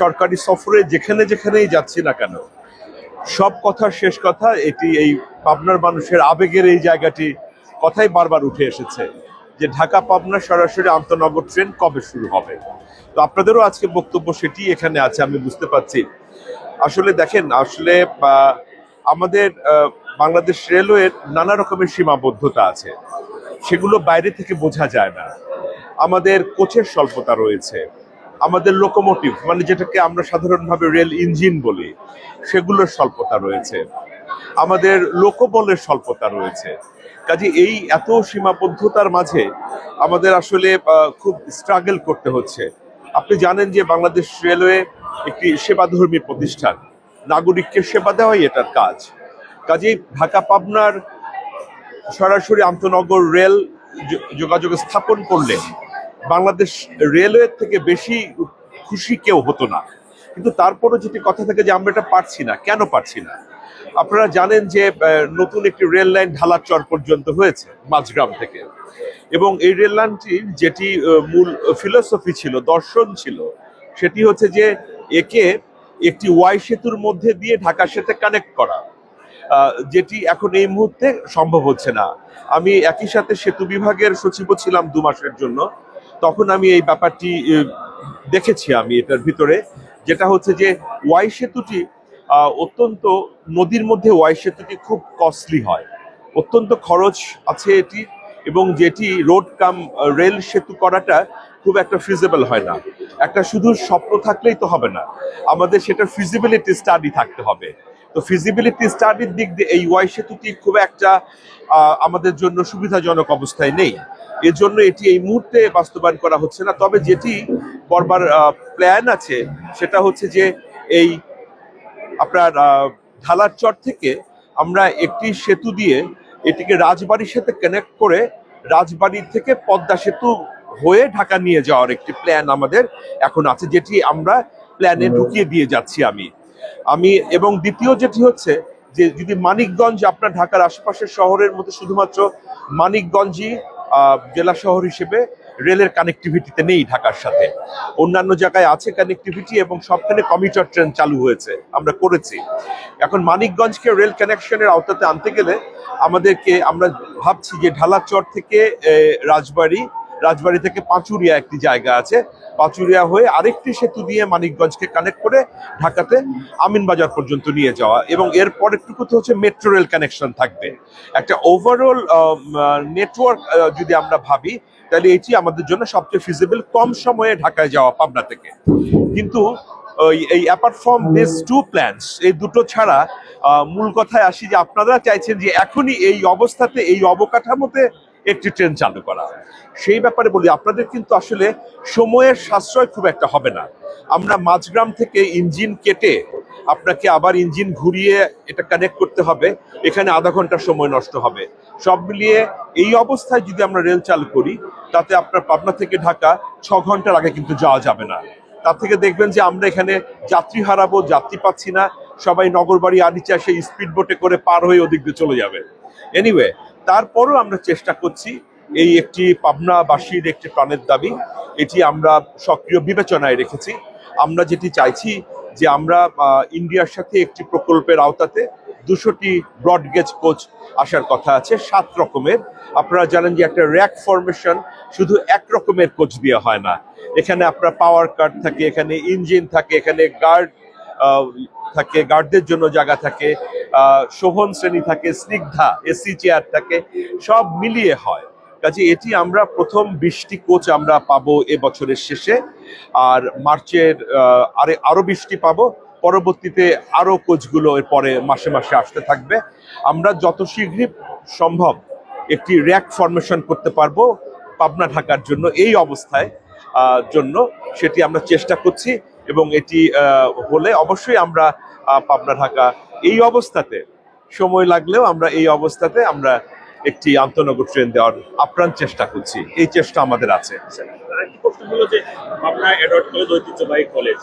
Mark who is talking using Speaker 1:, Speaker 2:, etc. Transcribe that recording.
Speaker 1: সরকারি সফরে যেখানে যেখানেই যাচ্ছি না কেন, সব কথার শেষ কথা, এটি এই পাবনার মানুষের আবেগের এই জায়গাটি কথাই বারবার উঠে এসেছে যে ঢাকা পাবনা সরাসরি আন্তনগর ট্রেন কবে শুরু হবে। তো আপনাদেরও আজকে বক্তব্য সেটি এখানে আছে, আমি বুঝতে পারছি। আসলে দেখেন, আসলে আমাদের বাংলাদেশ রেলওয়ের নানা রকমের সীমাবদ্ধতা আছে। সেগুলো বাইরে থেকে বোঝা যায় না। আমাদের কোচের স্বল্পতা রয়েছে। আমাদের লোকোমোটিভ মানে যেটাকে আমরা সাধারণভাবে রেল ইঞ্জিন বলি, সেগুলোর স্বল্পতা রয়েছে। আমাদের লোকবলের স্বল্পতা রয়েছে। কাজে এই এত সীমাবদ্ধতার মাঝে আমাদের আসলে খুব স্ট্রাগল করতে হচ্ছে। আপনি জানেন যে বাংলাদেশ রেলওয়ে একটি সেবাধর্মী প্রতিষ্ঠান। নাগরিককে সেবা দেওয়াই এটার কাজ। কাজেই ঢাকা পাবনার সরাসরি আন্তনগর রেল যোগাযোগ স্থাপন করলে বাংলাদেশ রেলওয়ে থেকে বেশি খুশি কেউ হতো না। কিন্তু তারপরও যেটি কথা থাকে যে আমরা এটা পারছি না। কেন পারছি না? আপনারা জানেন যে নতুন একটি রেল লাইন ঢালাচর পর্যন্ত হয়েছে মাঝগ্রাম থেকে। এবং এই রেল লাইনটির যেটি মূল ফিলোসফি ছিল, দর্শন ছিল, সেটি হচ্ছে যে একে একটি ওয়াই সেতুর মধ্যে দিয়ে ঢাকার সাথে কানেক্ট করা। যেটি এখন এই মুহূর্তে সম্ভব হচ্ছে না। আমি একই সাথে সেতু বিভাগের সচিবও ছিলাম দু মাসের জন্য। তখন আমি এই ব্যাপারটি দেখেছি আমি এটার ভিতরে। যেটা হচ্ছে যে, ওয়াই সেতুটি অত্যন্ত নদীর মধ্যে ওয়াই সেতুটি খুব কস্টলি হয়। অত্যন্ত খরচ আছে এটি এবং যেটি রোড কাম রেল সেতু করাটা খুব একটা ফিজিবল হয় না। একটা শুধু স্বপ্ন থাকলেই তো হবে না। আমাদের সেটা ফিজিবিলিটি স্টাডি থাকতে হবে। তো ফিজিবিলিটি স্টাডির দিক দিয়ে এই ওয়াই সেতুটি খুব একটা আমাদের জন্য সুবিধাজনক অবস্থায় নেই। এর জন্য এটি এই মুহূর্তে বাস্তবায়ন করা হচ্ছে না। তবে যেটি করবার প্ল্যান আছে সেটা হচ্ছে যে এই আপনার ঢালার চর থেকে আমরা একটি সেতু দিয়ে এটিকে রাজবাড়ির সাথে কানেক্ট করে রাজবাড়ির থেকে পদ্মা সেতু হয়ে ঢাকা নিয়ে যাওয়ার একটি প্ল্যান আমাদের এখন আছে যেটি আমরা প্ল্যানে ঢুকিয়ে দিয়ে যাচ্ছি আমি। আমি, এবং দ্বিতীয় যেটি হচ্ছে যে যদি মানিকগঞ্জ আপনার ঢাকার আশেপাশের শহরের মধ্যে শুধুমাত্র মানিকগঞ্জই জেলা শহর হিসেবে রেলের কানেক্টিভিটিতে নেই ঢাকার সাথে। অন্যান্য জায়গায় আছে কানেক্টিভিটি এবং সবখানে কমিউটার ট্রেন চালু হয়েছে, আমরা করেছি। এখন মানিকগঞ্জকে রেল কানেকশনের আওতাতে আনতে গেলে আমাদেরকে, আমরা ভাবছি যে ঢালাচর থেকে রাজবাড়ি রাজবাড়ি থেকে পাঁচুরিয়া একটি জায়গা আছে। পাঁচুরিয়া হয়ে আরেকটি সেতু দিয়ে মানিকগঞ্জকে কানেক্ট করে ঢাকাতে আমিনবাজার পর্যন্ত নিয়ে যাওয়া এবং এর পরেরটুকুতে হচ্ছে মেট্রো রেল কানেকশন থাকবে। একটা ওভারঅল নেটওয়ার্ক যদি আমরা ভাবি, তাহলে এটি আমাদের জন্য সবচেয়ে ফিজিবল কম সময়ে ঢাকায় যাওয়া পাবনা থেকে। কিন্তু এই apart from this two plans এই দুটো ছাড়া মূল কথায় আসি যে আপনারা চাইছেন যে এখনই এই অবস্থাতে, এই অবকাঠামোতে একটি ট্রেন চালু করা। সেই ব্যাপারে বলি, আপনাদের কিন্তু আসলে সময়ের সাশ্রয় খুব একটা হবে না। আমরা মাঝগ্রাম থেকে ইঞ্জিন কেটে আপনাকে আবার ইঞ্জিন ঘুরিয়ে এটা কানেক্ট করতে হবে। এখানে আধা ঘণ্টা সময় নষ্ট হবে। সব মিলিয়ে এই অবস্থায় যদি আমরা রেল চালু করি, তাতে আপনার পাবনা থেকে ঢাকা ছ ঘণ্টার আগে কিন্তু যাওয়া যাবে না। তার থেকে দেখবেন যে আমরা এখানে যাত্রী হারাবো, যাত্রী পাচ্ছি না। সবাই নগরবাড়ি আনিচা সেই স্পিড বোটে করে পার হয়ে ওদিক দিয়ে চলে যাবে। এনিওয়ে তারপরও আমরা চেষ্টা করছি এই একটি পাবনাবাসীর একটি প্রাণের দাবি। এটি আমরা সক্রিয় বিবেচনায় রেখেছি। আমরা যেটি চাইছি যে আমরা ইন্ডিয়ার সাথে একটি প্রকল্পের আওতাতে দুশোটি ব্রডগেজ কোচ আসার কথা আছে, সাত রকমের। আপনারা জানেন যে একটা র্যাক ফরমেশন শুধু এক রকমের কোচ দিয়ে হয় না। এখানে আপনার পাওয়ার কার্ড থাকে, এখানে ইঞ্জিন থাকে, এখানে গার্ড থাকে, গার্ডদের জন্য জায়গা থাকে শোভন শ্রেণি থাকে, স্নিগ্ধা, এসি চেয়ার থাকে, সব মিলিয়ে হয়। কাজে এটি আমরা প্রথম বৃষ্টি কোচ আমরা পাবো এ বছরের শেষে। আর মার্চের আরে, আরও বৃষ্টি পাবো। পরবর্তীতে আরও কোচগুলো পরে মাসে মাসে আসতে থাকবে। আমরা যত শীঘ্রই সম্ভব একটি র্যাক ফরমেশন করতে পারব পাবনা ঢাকার জন্য এই অবস্থায় জন্য। সেটি আমরা চেষ্টা করছি। এবং এটি হলে অবশ্যই আমরা পাবনা, ঢাকা এই অবস্থাতে সময় লাগলেও আমরা এই অবস্থাতে আমরা একটি আন্তনগর ট্রেন দেওয়ার আপ্রাণ চেষ্টা করছি। এই চেষ্টা আমাদের আছে।
Speaker 2: প্রশ্ন হলো যে কলেজ ঐতিহ্যবাহী কলেজ